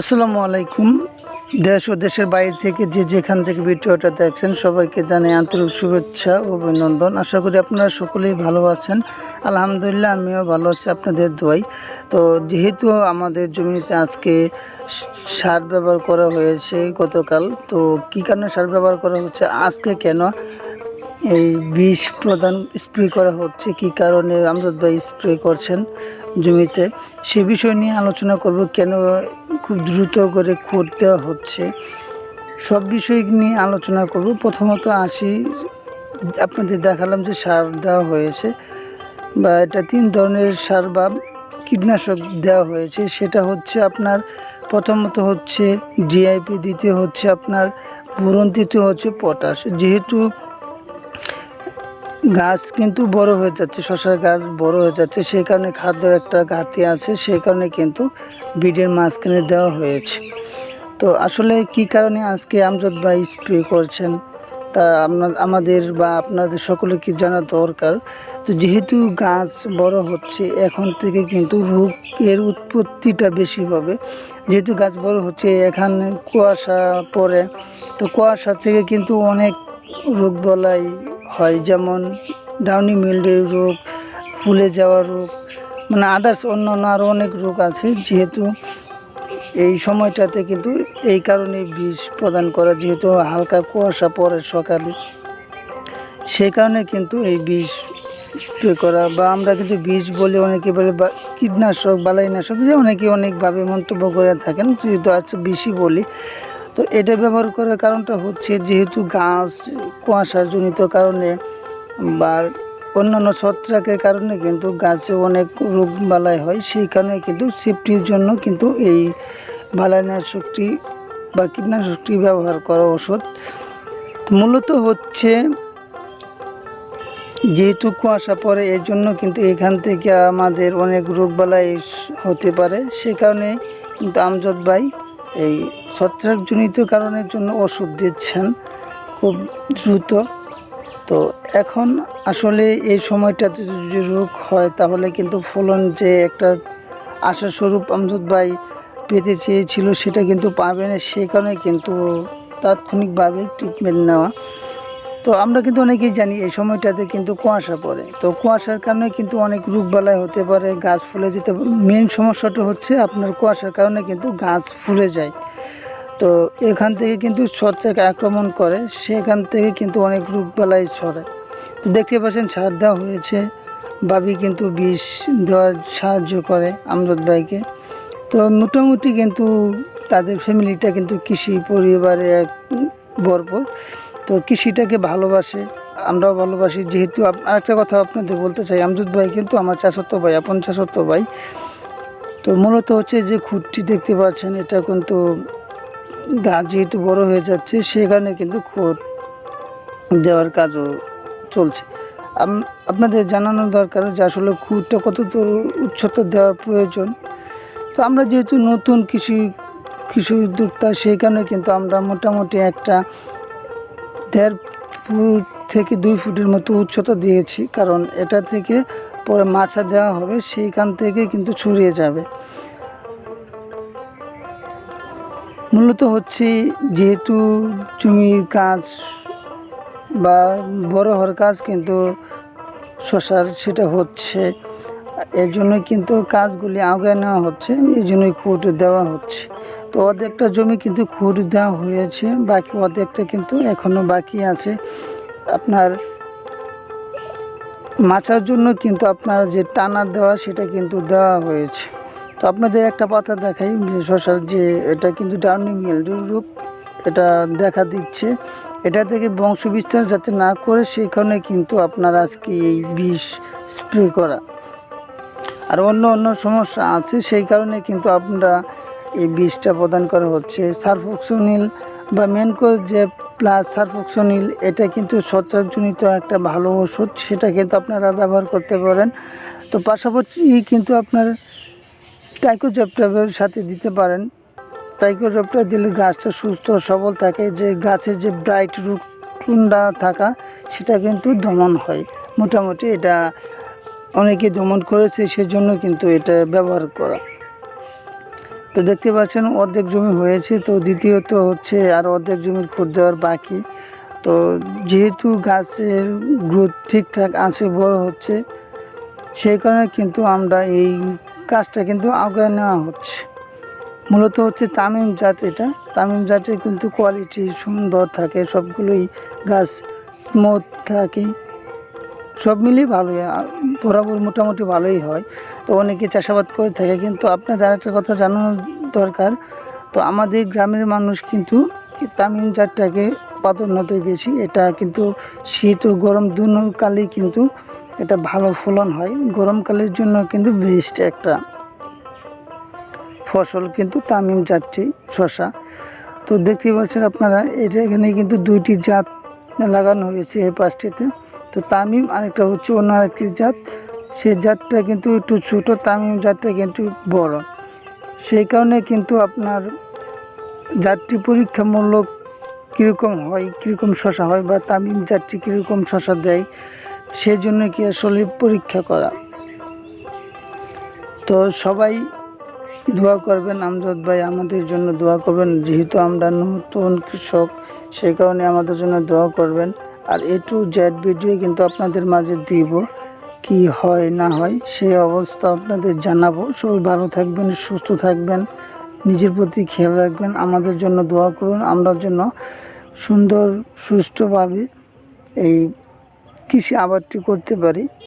আসসালামু আলাইকুম। দেশ ও দেশের বাইরে থেকে যে যেখান থেকে ভিডিওটা দেখছেন, সবাইকে জানাই আন্তরিক শুভেচ্ছা ও অভিনন্দন। আশা করি আপনারা সকলেই ভালো আছেন। আলহামদুলিল্লাহ, আমিও ভালো আছি, আপনাদের দোয়াই। তো যেহেতু আমাদের জমিতে আজকে সার ব্যবহার করা হয়েছে গতকাল, তো কী কারণে সার ব্যবহার করা হচ্ছে, আজকে কেন এই বিষ প্রদান স্প্রে করা হচ্ছে, কী কারণে আমরত ভাই স্প্রে করছেন জমিতে, সে বিষয় নিয়ে আলোচনা করব, কেন খুব দ্রুত করে দেওয়া হচ্ছে। সব বিষয় নিয়ে আলোচনা করব। প্রথমত আসি, আপনাদের দেখালাম যে সার দেওয়া হয়েছে বা এটা তিন ধরনের সার বা কীটনাশক দেওয়া হয়েছে। সেটা হচ্ছে আপনার প্রথমত হচ্ছে, জিআইপি, দ্বিতীয় হচ্ছে আপনার বোরন, তৃতীয় হচ্ছে পটাশ। যেহেতু গাছ কিন্তু বড় হয়ে যাচ্ছে শশার গাছ বড় হয়ে যাচ্ছে, সেই কারণে খাদ্যের একটা ঘাটতি আছে, সেই কারণে কিন্তু বিডের মাঝখানে দেওয়া হয়েছে। তো আসলে কি কারণে আজকে আমজদ ভাই স্প্রে করছেন? তা আপনার, আমাদের বা আপনাদের সকলে কি জানা দরকার। তো যেহেতু গাছ বড় হচ্ছে, এখন থেকে কিন্তু রোগের উৎপত্তিটা বেশি হবে। যেহেতু গাছ বড় হচ্ছে, এখানে কুয়াশা পড়ে, তো কুয়াশা থেকে কিন্তু অনেক রোগ বলাই হয়, যেমন ডাউনি মিল্ডের রোগ ফুলে যাওয়া রোগ মানে আদার্স অন্য অন্য আরও অনেক রোগ আছে, যেহেতু এই সময়টাতে কিন্তু এই কারণে বিষ প্রদান করা, যেহেতু হালকা কুয়াশা পড়ে সকালে। সেই কারণে কিন্তু এই বিষ স্প্রে করা, বা আমরা কিন্তু বিষ বলে অনেকে বলে বা কীটনাশক, বালাইনাশক, যে অনেকে অনেকভাবে মন্তব্য করে থাকেন যেহেতু আচ্ছা বিষই বলি। তো এটা ব্যবহার করার কারণটা হচ্ছে যেহেতু গাছ কুয়াশার জনিত কারণে বা অন্যান্য ছত্রাকের কারণে কিন্তু গাছে অনেক রোগ বালাই হয়, সেই কারণে কিন্তু সেফটির জন্য কিন্তু এই বালাইনাশকটি বা কীটনাশকটি ব্যবহার করা ওষুধ মূলত হচ্ছে যেহেতু কুয়াশা পড়ে, এর জন্য কিন্তু এখান থেকে আমাদের অনেক রোগবালাই হতে পারে, সে কারণে কিন্তু আমজদ ভাই এই ছত্রাকজনিত কারণের জন্য ওষুধ দিচ্ছেন খুব দ্রুত। তো এখন আসলে এই সময়টাতে যদি রোগ হয়, তাহলে কিন্তু ফলন যে একটা আশাস্বরূপ আমজদ ভাই পেতে চেয়েছিল সেটা কিন্তু পাবে না সে কারণে কিন্তু তাৎক্ষণিকভাবে ট্রিটমেন্ট নেওয়া। তো আমরা কিন্তু অনেকেই জানি এই সময়টাতে কিন্তু কুয়াশা পড়ে। তো কুয়াশার কারণে কিন্তু অনেক রোগ রোগবালাই হতে পারে, গাছ ফুলে যেতে মেন সমস্যাটা হচ্ছে আপনার কুয়াশার কারণে কিন্তু গাছ ফুলে যায়। তো এখান থেকে কিন্তু ছত্রাক আক্রমণ করে, সেখান থেকে কিন্তু অনেক রোগবালাই ছড়ে তো দেখতে পাচ্ছেন, সার দেওয়া হয়েছে। বাবি কিন্তু বিষ দেওয়ার সাহায্য করে আমরত ভাইকে। তো মোটামুটি কিন্তু তাদের ফ্যামিলিটা কিন্তু কৃষি পরিবারে এক ভরপুর তো কৃষিটাকে ভালোবাসে, আমরাও ভালোবাসি। যেহেতু আরেকটা কথা আপনাদের বলতে চাই আমজুদ ভাই কিন্তু আমার চাষত্ব ভাই, আপন চাষত্ব ভাই। তো মূলত হচ্ছে যে খুঁটটি দেখতে পাচ্ছেন, এটা কিন্তু গাছ যেহেতু বড় হয়ে যাচ্ছে, সেখানে কিন্তু খুঁট দেওয়ার কাজও চলছে। আপনাদের জানানো দরকার যে আসলে খুঁটটা কত উচ্চতা দেওয়ার প্রয়োজন। তো আমরা যেহেতু নতুন কৃষি কৃষি উদ্যোক্তা সেইখানে কিন্তু আমরা মোটামুটি একটা দেড় ফুট থেকে দুই ফুটের মতো উচ্চতা দিয়েছি, কারণ এটা থেকে পরে মাছা দেওয়া হবে, সেইখান থেকে কিন্তু ছড়িয়ে যাবে। মূলত হচ্ছে যেহেতু জমির কাজ বা বড় হওয়ার কাজ কিন্তু শশার সেটা হচ্ছে। এর জন্য কিন্তু কাজগুলি আগে নেওয়া হচ্ছে এই জন্যই খুঁট দেওয়া হচ্ছে। তো অর্ধেকটা জমি কিন্তু খুঁট দেওয়া হয়েছে, বাকি অর্ধেকটা কিন্তু এখনও বাকি আছে। আপনার মাচার জন্য কিন্তু আপনার যে টানা দেওয়া সেটা কিন্তু দেওয়া হয়েছে। তো আপনাদের একটা পাতা দেখাই শশার যে এটা কিন্তু ডাউনিং রোগ, এটা দেখা দিচ্ছে। এটা থেকে বংশ বিস্তার যাতে না করে সেই কারণে কিন্তু আপনার আজকে এই বিষ স্প্রে করা। আর অন্য অন্য সমস্যা আছে, সেই কারণে কিন্তু আপনারা এই বিষটা প্রদান করা হচ্ছে। সারফক্সোনিল বা যে প্লাস সারফক্সোনিল, এটা কিন্তু ছত্রাকজনিত একটা ভালো ওষুধ, সেটা কিন্তু আপনারা ব্যবহার করতে পারেন। তো পাশাপাশি কিন্তু আপনার টাইকোজপটার সাথে দিতে পারেন। টাইকোজপটা দিলে গাছটা সুস্থ, সবল থাকে। যে গাছের যে ব্রাইট রূপ টুন্ডা থাকা, সেটা কিন্তু দমন হয়। মোটামুটি এটা অনেকে দমন করেছে, সেজন্য কিন্তু এটা ব্যবহার করা। তো দেখতে পাচ্ছেন, অর্ধেক জমি হয়েছে। তো দ্বিতীয়ত হচ্ছে, আর অর্ধেক জমির খুদ দেওয়ার বাকি। তো যেহেতু গাছের গ্রোথ ঠিকঠাক আছে, বড় হচ্ছে, সেই কারণে কিন্তু আমরা এই কাজটা কিন্তু আগায় নেওয়া হচ্ছে। মূলত হচ্ছে তামিম জাত এটা। তামিম জাতের কিন্তু কোয়ালিটি সুন্দর থাকে, সবগুলোই গাছ স্মুথ থাকে। সব মিলিয়ে ভালোই বরাবর মোটামুটি ভালোই হয়। তো অনেকে চাষাবাদ করে থাকে, কিন্তু আপনাদের আরেকটা কথা জানানো দরকার। তো আমাদের গ্রামের মানুষ কিন্তু তামিম জাতটাকে প্রাধান্য দেয় বেশি। এটা কিন্তু শীত ও গরম দুনো কিন্তু এটা ভালো ফলন হয়। গরমকালের জন্য কিন্তু বেস্ট একটা ফসল কিন্তু তামিম জাতটি শশা তো দেখতে পাচ্ছেন আপনারা, এটা এখানে কিন্তু দুইটি জাত লাগানো হয়েছে এই পাশটিতে। তো তামিম আরেকটা হচ্ছে অন্য আরেকটি জাত। সেই জাতটা কিন্তু একটু ছোটো, তামিম জাতটা কিন্তু বড়। সেই কারণে কিন্তু আপনার জাতটি পরীক্ষামূলক কীরকম হয়, কীরকম শশা হয় বা তামিম জাতটি কীরকম শশা দেয় সেই জন্য কি আসলে পরীক্ষা করা? তো সবাই দোয়া করবেন, আমজাদ ভাই আমাদের জন্য দোয়া করবেন। যেহেতু আমরা নতুন কৃষক, সেই কারণে আমাদের জন্য দোয়া করবেন। আর এ টু ভিডিও কিন্তু আপনাদের মাঝে দিব, কি হয়, না হয় সেই অবস্থা আপনাদের জানাব। সবাই ভালো থাকবেন, সুস্থ থাকবেন, নিজের প্রতি খেয়াল রাখবেন, আমাদের জন্য দোয়া করুন। আমরা জন্য সুন্দর, সুষ্ঠুভাবে এই কৃষি আবাদটি করতে পারি।